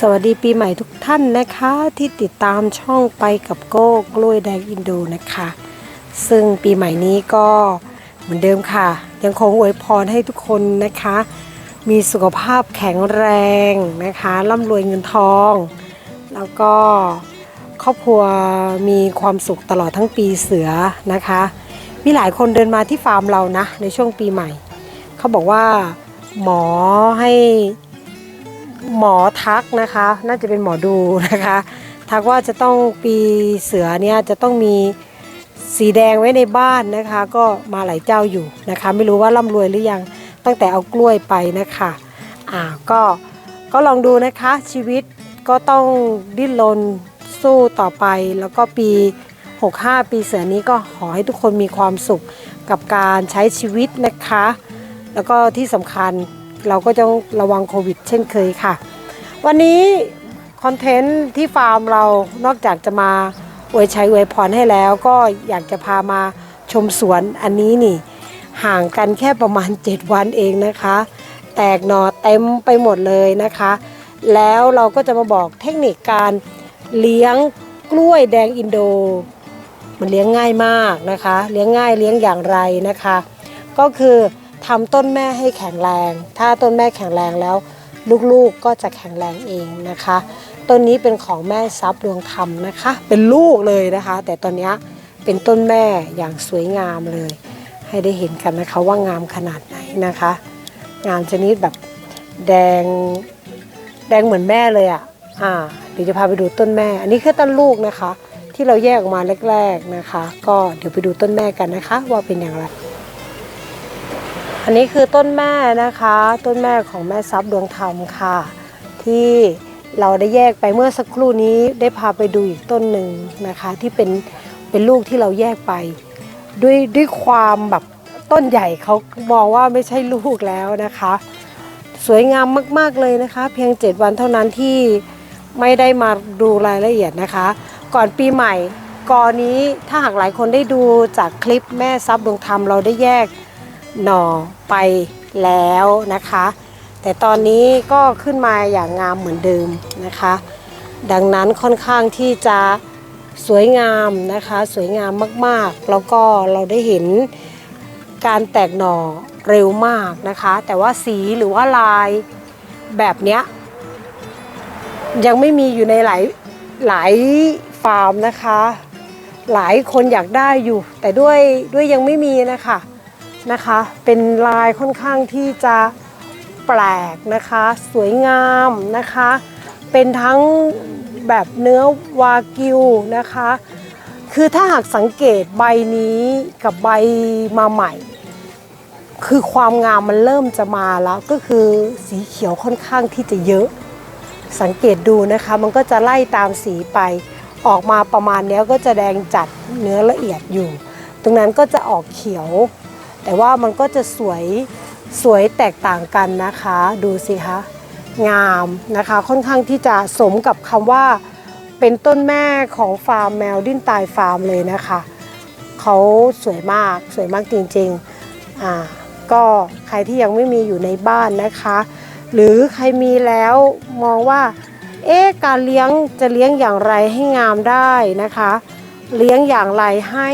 สวัสดีปีใหม่ทุกท่านนะคะ ที่ติดตามช่องไปกับโก้กล้วยแดงอินโดนะคะ ซึ่งปีใหม่นี้ก็เหมือนเดิมค่ะ ยังคงอวยพรให้ทุกคนนะคะ มีสุขภาพแข็งแรงนะคะร่ำรวยเงินทอง แล้วก็ครอบครัวมีความสุขตลอดทั้งปีเสือนะคะ มีหลายคนเดินมาที่ฟาร์มเรานะ ในช่วงปีใหม่ เขาบอกว่าหมอให้ หมอทักนะคะ น่าจะเป็นหมอดูนะคะ ทักว่าจะต้องปีเสือเนี่ยจะต้องมีสีแดงไว้ในบ้านนะคะ ก็มาหลายเจ้าอยู่นะคะ ไม่รู้ว่าร่ำรวยหรือยังตั้งแต่เอากล้วยไปนะคะอ่าก็ก็ลองดูนะคะชีวิตก็ต้องดิ้นรนสู้ต่อไป แล้วก็ปี 65 ปีเสือนี้ก็ขอให้ทุกคนมีความสุขกับการใช้ชีวิตนะคะ แล้วก็ที่สำคัญ เราก็ต้องระวังโควิด เช่นเคยค่ะ วันนี้คอนเทนต์ที่ฟาร์มเรานอกจากจะมาอวยชัยอวยพรให้แล้ว ก็อยากจะพามาชมสวนอันนี้นี่ ห่างกันแค่ประมาณ 7 วันเองนะคะ แตกหน่อเต็มไปหมดเลยนะคะ แล้วเราก็จะมาบอกเทคนิคการเลี้ยงกล้วยแดงอินโด มันเลี้ยงง่ายมากนะคะ เลี้ยงง่ายเลี้ยงอย่างไรนะคะ ก็คือ ทำต้นแม่ให้แข็งแรง ถ้าต้นแม่แข็งแรงแล้ว ลูกๆก็จะแข็งแรงเองนะคะ ต้นนี้เป็นของแม่ซับดวงธรรมนะคะ เป็นลูกเลยนะคะ แต่ตอนนี้เป็นต้นแม่อย่างสวยงามเลย ให้ได้เห็นกันนะคะว่างามขนาดไหนนะคะ งามชนิดแบบแดงแดงเหมือนแม่เลยอะอ่าเดี๋ยวจะพาไปดูต้นแม่ อันนี้คือต้นลูกนะคะ ที่เราแยกออกมาแรก ๆนะคะ ก็เดี๋ยวไปดูต้นแม่กันนะคะ ว่าเป็นอย่างไร อันนี้คือต้นแม่นะคะ ต้นแม่ของแม่ซับดวงธรรมค่ะ ที่เราได้แยกไปเมื่อสักครู่นี้ได้พาไปดูอีกต้นหนึ่งนะคะ ที่เป็นเป็นลูกที่เราแยกไป ด้วยด้วยความแบบต้นใหญ่เขามองว่าไม่ใช่ลูกแล้วนะคะ สวยงามมากๆเลยนะคะ เพียง 7 วันเท่านั้นที่ไม่ได้มาดูรายละเอียดนะคะ ก่อนปีใหม่กอนี้ถ้าหากหลายคนได้ดูจากคลิปแม่ซับดวงธรรมเราได้แยก หน่อไปแล้วนะคะ แต่ตอนนี้ก็ขึ้นมาอย่างงามเหมือนเดิมนะคะ ดังนั้นค่อนข้างที่จะสวยงามนะคะ สวยงามมากๆ แล้วก็เราได้เห็นการแตกหน่อเร็วมากนะคะ แต่ว่าสีหรือว่าลายแบบเนี้ยยังไม่มีอยู่ในหลายหลายฟาร์มนะคะ หลายคนอยากได้อยู่ แต่ด้วยด้วยยังไม่มีนะคะ นะคะ เป็นลายค่อนข้างที่จะแปลกนะคะ สวยงามนะคะ เป็นทั้งแบบเนื้อวากิวนะคะ คือถ้าหากสังเกตใบนี้กับใบมาใหม่ คือความงามมันเริ่มจะมาแล้วก็คือสีเขียวค่อนข้างที่จะเยอะ สังเกตดูนะคะ มันก็จะไล่ตามสีไปออกมาประมาณเนี้ยก็จะแดงจัดเนื้อละเอียดอยู่ ตรงนั้นก็จะออกเขียว แต่ว่ามันก็จะสวยสวยแตกต่างกันนะคะ ดูสิคะงามนะคะค่อนข้างที่จะสมกับคำว่าเป็นต้นแม่ของฟาร์มแมวดิ้นตายฟาร์มเลยนะคะเขาสวยมากสวยมากจริงๆอ่าก็ใครที่ยังไม่มีอยู่ในบ้านนะคะ หรือใครมีแล้วมองว่าเอ๊ะการเลี้ยงจะเลี้ยงอย่างไรให้งามได้นะคะ เลี้ยงอย่างไรให้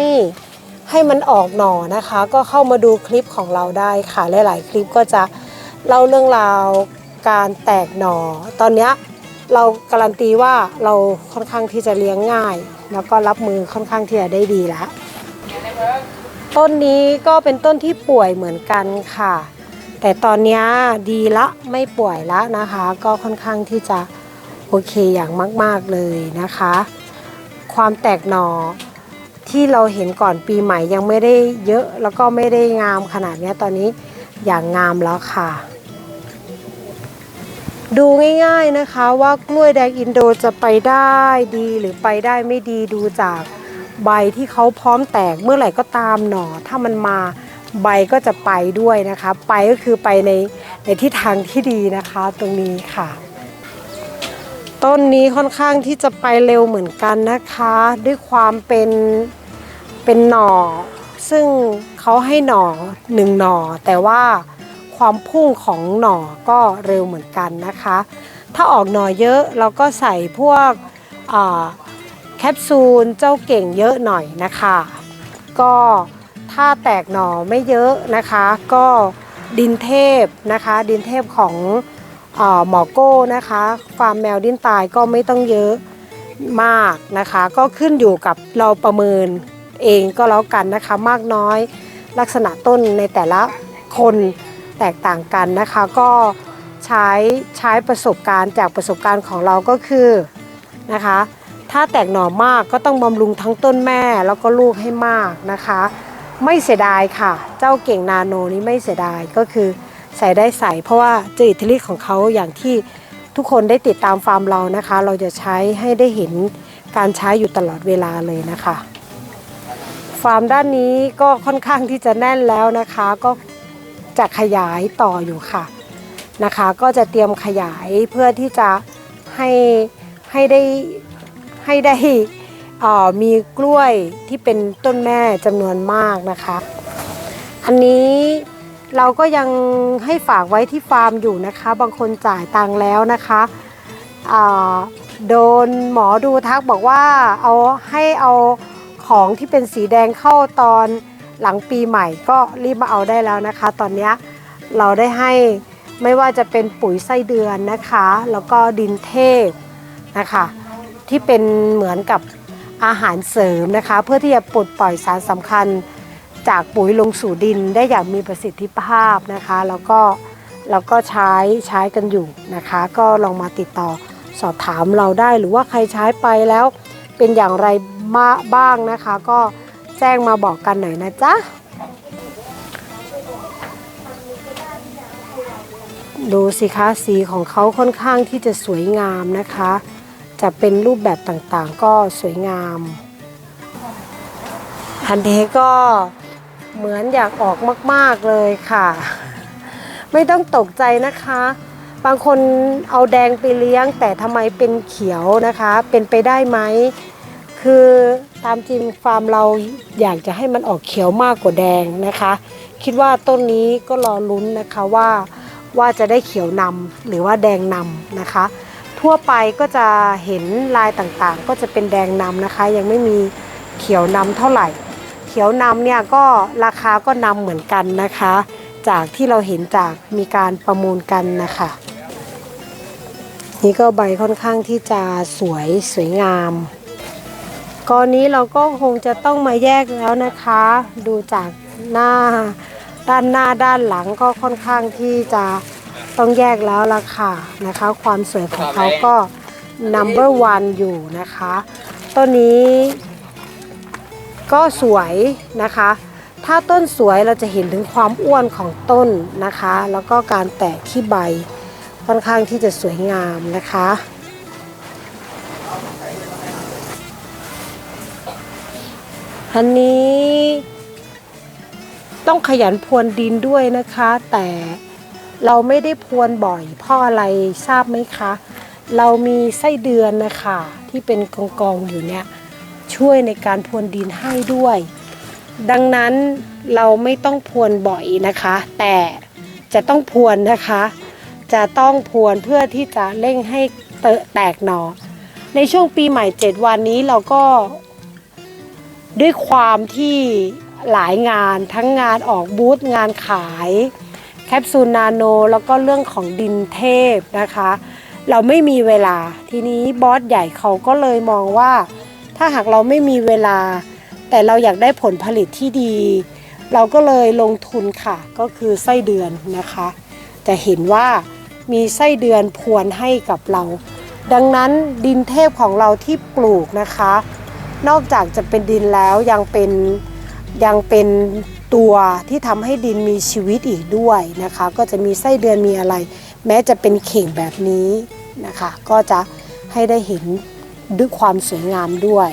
ให้มันออกหน่อนะคะ ก็เข้ามาดูคลิปของเราได้ค่ะหลายๆคลิปก็จะเล่าเรื่องราวการแตกหน่อ ตอนนี้เราการันตีว่าเราค่อนข้างที่จะเลี้ยงง่าย แล้วก็รับมือค่อนข้างที่จะได้ดีแล้วต้นนี้ก็เป็นต้นที่ป่วยเหมือนกันค่ะ แต่ตอนนี้ดีละไม่ป่วยละนะคะ ก็ค่อนข้างที่จะโอเคอย่างมาก ๆเลยนะคะ ความแตกหน่อ ที่เราเห็นก่อนปีใหม่ยังไม่ได้เยอะแล้วก็ไม่ได้งามขนาดนี้ตอนนี้อย่างงามแล้วค่ะ ดูง่ายๆนะคะว่ากล้วยแดงอินโดจะไปได้ดีหรือไปได้ไม่ดีดูจากใบที่เขาพร้อมแตกเมื่อไหร่ก็ตามหน่อถ้ามันมาใบก็จะไปด้วยนะคะ ไปก็คือไปในในทิศทางที่ดีนะคะตรงนี้ค่ะ ต้นนี้ค่อนข้างที่จะไปเร็วเหมือนกันนะคะ ด้วยความเป็น เป็นหน่อ ซึ่งเขาให้หน่อหนึ่งหน่อ แต่ว่าความพุ่งของหน่อก็เร็วเหมือนกันนะคะ ถ้าออกหน่อเยอะเราก็ใส่พวกแคปซูลเจ้าเก่งเยอะหน่อยนะคะ ก็ถ้าแตกหน่อไม่เยอะนะคะ ก็ดินเทพนะคะ ดินเทพของอหมอโก้นะคะฟาร์มแมวดินตายก็ไม่ต้องเยอะมากนะคะ ก็ขึ้นอยู่กับเราประเมิน เองก็แล้วกันนะคะ มากน้อยลักษณะต้นในแต่ละคนแตกต่างกันนะคะ ก็ใช้ใช้ประสบการณ์จากประสบการณ์ของเราก็คือนะคะ ถ้าแตกหน่อมากก็ต้องบำรุงทั้งต้นแม่แล้วก็ลูกให้มากนะคะ ไม่เสียดายค่ะ เจ้าเก่งนาโนนี้ไม่เสียดายก็คือใส่ได้ใส่เพราะว่าเจอิทธิฤทธิ์ของเขาอย่างที่ทุกคนได้ติดตามฟาร์มเรานะคะ เราจะใช้ให้ได้เห็นการใช้อยู่ตลอดเวลาเลยนะคะ ฟาร์มด้านนี้ก็ค่อนข้างที่จะแน่นแล้วนะคะ ก็จะขยายต่ออยู่ค่ะนะคะ ก็จะเตรียมขยายเพื่อที่จะให้ให้ได้ให้ได้อ่อมีกล้วยที่เป็นต้นแม่จำนวนมากนะคะ อันนี้เราก็ยังให้ฝากไว้ที่ฟาร์มอยู่นะคะ บางคนจ่ายตังค์แล้วนะคะอ่าโดนหมอดูทักบอกว่าเอาให้เอา ของที่เป็นสีแดงเข้าตอนหลังปีใหม่ก็รีบมาเอาได้แล้วนะคะ ตอนนี้เราได้ให้ไม่ว่าจะเป็นปุ๋ยไส้เดือนนะคะ แล้วก็ดินเทพนะคะ ที่เป็นเหมือนกับอาหารเสริมนะคะ เพื่อที่จะปลดปล่อยสารสำคัญจากปุ๋ยลงสู่ดินได้อย่างมีประสิทธิภาพนะคะ แล้วก็แล้วก็ใช้ใช้กันอยู่นะคะ ก็ลองมาติดต่อสอบถามเราได้หรือว่าใครใช้ไปแล้วเป็นอย่างไร มาบ้างนะคะ ก็แจ้งมาบอกกันหน่อยนะจ๊ะ ดูสิคะสีของเขาค่อนข้างที่จะสวยงามนะคะ จะเป็นรูปแบบต่างๆ ก็สวยงาม อันนี้ก็เหมือนอยากออกมากๆเลยค่ะ ไม่ต้องตกใจนะคะ บางคนเอาแดงไปเลี้ยง แต่ทำไมเป็นเขียวนะคะ เป็นไปได้ไหม คือตามจริงฟาร์มเราอยากจะให้มันออกเขียวมากกว่าแดงนะคะ คิดว่าต้นนี้ก็รอลุ้นนะคะว่าว่าจะได้เขียวนำหรือว่าแดงนำนะคะ ทั่วไปก็จะเห็นลายต่างๆ ก็จะเป็นแดงนำนะคะ ยังไม่มีเขียวนำเท่าไหร่ เขียวนำเนี่ยก็ราคาก็นำเหมือนกันนะคะ จากที่เราเห็นจากมีการประมูลกันนะคะ นี่ก็ใบค่อนข้างที่จะสวยสวยงาม กอนนี้เราก็คงจะต้องมาแยกแล้วนะคะ ดูจากหน้าด้านหน้าด้านหลังก็ค่อนข้างที่จะต้องแยกแล้วละค่ะนะคะ ความสวยของเขาก็ number one อยู่นะคะต้นนี้ก็สวยนะคะ ถ้าต้นสวยเราจะเห็นถึงความอ้วนของต้นนะคะ แล้วก็การแตกที่ใบค่อนข้างที่จะสวยงามนะคะ อันนี้ต้องขยันพรวนดินด้วยนะคะ แต่เราไม่ได้พรวนบ่อยเพราะอะไรทราบไหมคะ เรามีไส้เดือนนะคะที่เป็นกองกองอยู่เนี่ยช่วยในการพรวนดินให้ด้วย ดังนั้นเราไม่ต้องพรวนบ่อยนะคะ แต่จะต้องพรวนนะคะ จะต้องพรวนเพื่อที่จะเร่งให้เตะแตกหนอในช่วงปีใหม่ 7 วันนี้เราก็ ด้วยความที่หลายงานทั้งงานออกบูธงานขายแคปซูลนาโน แล้วก็เรื่องของดินเทพนะคะ เราไม่มีเวลาทีนี้บอสใหญ่เขาก็เลยมองว่า ถ้าหากเราไม่มีเวลา แต่เราอยากได้ผลผลิตที่ดี เราก็เลยลงทุนค่ะ ก็คือไส้เดือนนะคะ แต่เห็นว่ามีไส้เดือนพวนให้กับเรา ดังนั้นดินเทพของเราที่ปลูกนะคะ นอกจากจะเป็นดินแล้วยังเป็นยังเป็นตัวที่ทำให้ดินมีชีวิตอีกด้วยนะคะ ก็จะมีไส้เดือนมีอะไร แม้จะเป็นเข่งแบบนี้นะคะ ก็จะให้ได้เห็นด้วยความสวยงามด้วย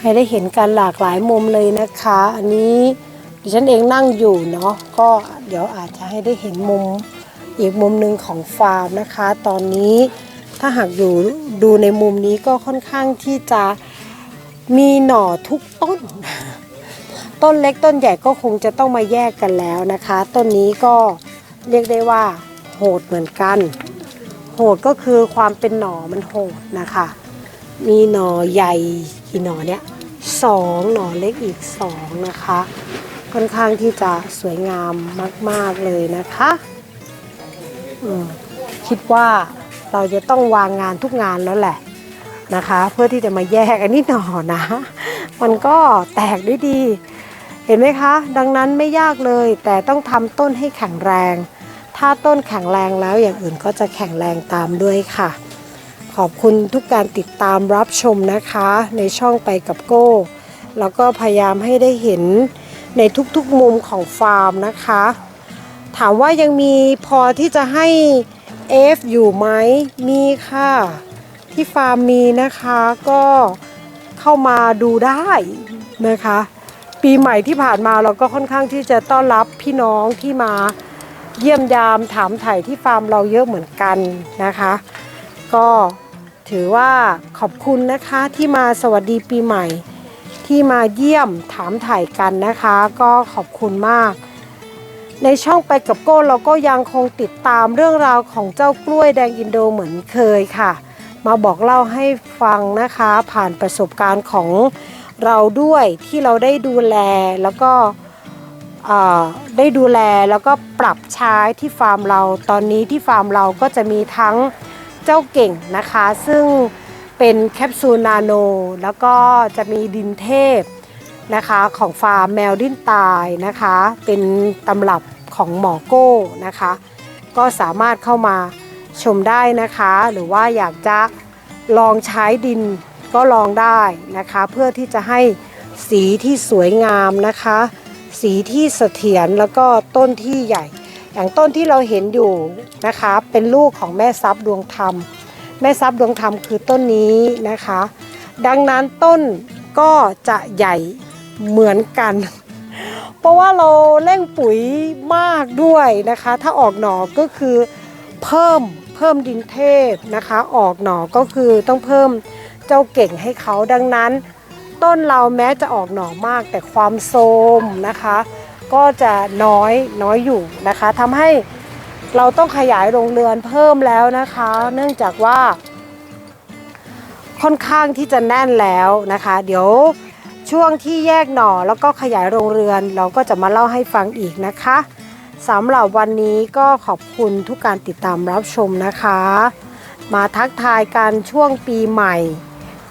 ให้ได้เห็นกันหลากหลายมุมเลยนะคะ อันนี้ดิฉันเองนั่งอยู่เนาะก็เดี๋ยวอาจจะให้ได้เห็นมุมอีกมุมหนึ่งของฟาร์มนะคะ ตอนนี้ ถ้าหากอยู่ดูในมุมนี้ก็ค่อนข้างที่จะมีหน่อทุกต้น ต้นเล็กต้นใหญ่ก็คงจะต้องมาแยกกันแล้วนะคะ ต้นนี้ก็เรียกได้ว่า โหดเหมือนกัน โหดก็คือความเป็นหน่อมันโหดนะคะ มีหน่อใหญ่กี่หน่อเนี่ยสองหน่อเล็กอีกสองนะคะ ค่อนข้างที่จะสวยงามมาก ๆเลยนะคะคิดว่า เราจะต้องวางงานทุกงานแล้วแหละนะคะ เพื่อที่จะมาแยกอันนี้หน่อนะ มันก็แตกด้ดี เห็นไหมคะ ดังนั้นไม่ยากเลย แต่ต้องทำต้นให้แข็งแรง ถ้าต้นแข็งแรงแล้วอย่างอื่นก็จะแข็งแรงตามด้วยค่ะ ขอบคุณทุกการติดตามรับชมนะคะ ในช่องไปกับโก้ แล้วก็พยายามให้ได้เห็นในทุกๆมุมของฟาร์มนะคะ ถามว่ายังมีพอที่จะให้ F อยู่ไหมมีค่ะ ที่ฟาร์มมีนะคะก็เข้ามาดูได้นะคะ ปีใหม่ที่ผ่านมาเราก็ค่อนข้างที่จะต้อนรับพี่น้องที่มาเยี่ยมยามถามไถ่ที่ฟาร์มเราเยอะเหมือนกันนะคะ ก็ถือว่าขอบคุณนะคะที่มาสวัสดีปีใหม่ที่มาเยี่ยมถามถ่ายกันนะคะ ก็ขอบคุณมาก ในช่องไปกับโก้เราก็ยังคงติดตามเรื่องราวของเจ้ากล้วยแดงอินโดเหมือนเคยค่ะ มาบอกเล่าให้ฟังนะคะ ผ่านประสบการณ์ของเราด้วยที่เราได้ดูแลแล้วก็ได้ดูแลแล้วก็ปรับใช้ที่ฟาร์มเรา ตอนนี้ที่ฟาร์มเราก็จะมีทั้งเจ้าเก่งนะคะ ซึ่งเป็นแคปซูลนาโน แล้วก็จะมีดินเทพนะคะของฟาร์มแมวดิ้นตายนะคะ เป็นตำรับ ของหมอโก้นะคะ ก็สามารถเข้ามาชมได้นะคะ หรือว่าอยากจะลองใช้ดินก็ลองได้นะคะ เพื่อที่จะให้สีที่สวยงามนะคะ สีที่เสถียรแล้วก็ต้นที่ใหญ่ อย่างต้นที่เราเห็นอยู่นะคะ เป็นลูกของแม่ทรัพย์ดวงธรรม แม่ทรัพย์ดวงธรรมคือต้นนี้นะคะ ดังนั้นต้นก็จะใหญ่เหมือนกัน เพราะว่าเราเร่งปุ๋ยมากด้วยนะคะ ถ้าออกหนอก็คือเพิ่มเพิ่มดินเทพนะคะ ออกหนอก็คือต้องเพิ่มเจ้าเก่งให้เขาดังนั้น ต้นเราแม้จะออกหนอมากแต่ความโทมนะคะ ก็จะน้อยน้อยอยู่นะคะทำให้เราต้องขยายโรงเรือนเพิ่มแล้วนะคะ เนื่องจากว่าค่อนข้างที่จะแน่นแล้วนะคะ เดี๋ยว ช่วงที่แยกหน่อแล้วก็ขยายโรงเรือน เราก็จะมาเล่าให้ฟังอีกนะคะสำหรับวันนี้ก็ขอบคุณทุกการติดตามรับชมนะคะ มาทักทายกันช่วงปีใหม่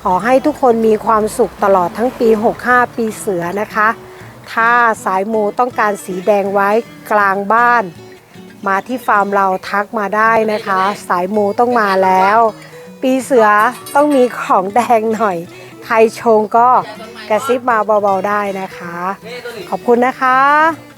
ขอให้ทุกคนมีความสุขตลอดทั้งปี 65 ปีเสือนะคะ ถ้าสายมูต้องการสีแดงไว้กลางบ้าน มาที่ฟาร์มเราทักมาได้นะคะ สายมูต้องมาแล้ว ปีเสือต้องมีของแดงหน่อย ใครชงก็ กระซิบมาเบาๆได้นะคะ ขอบคุณนะคะ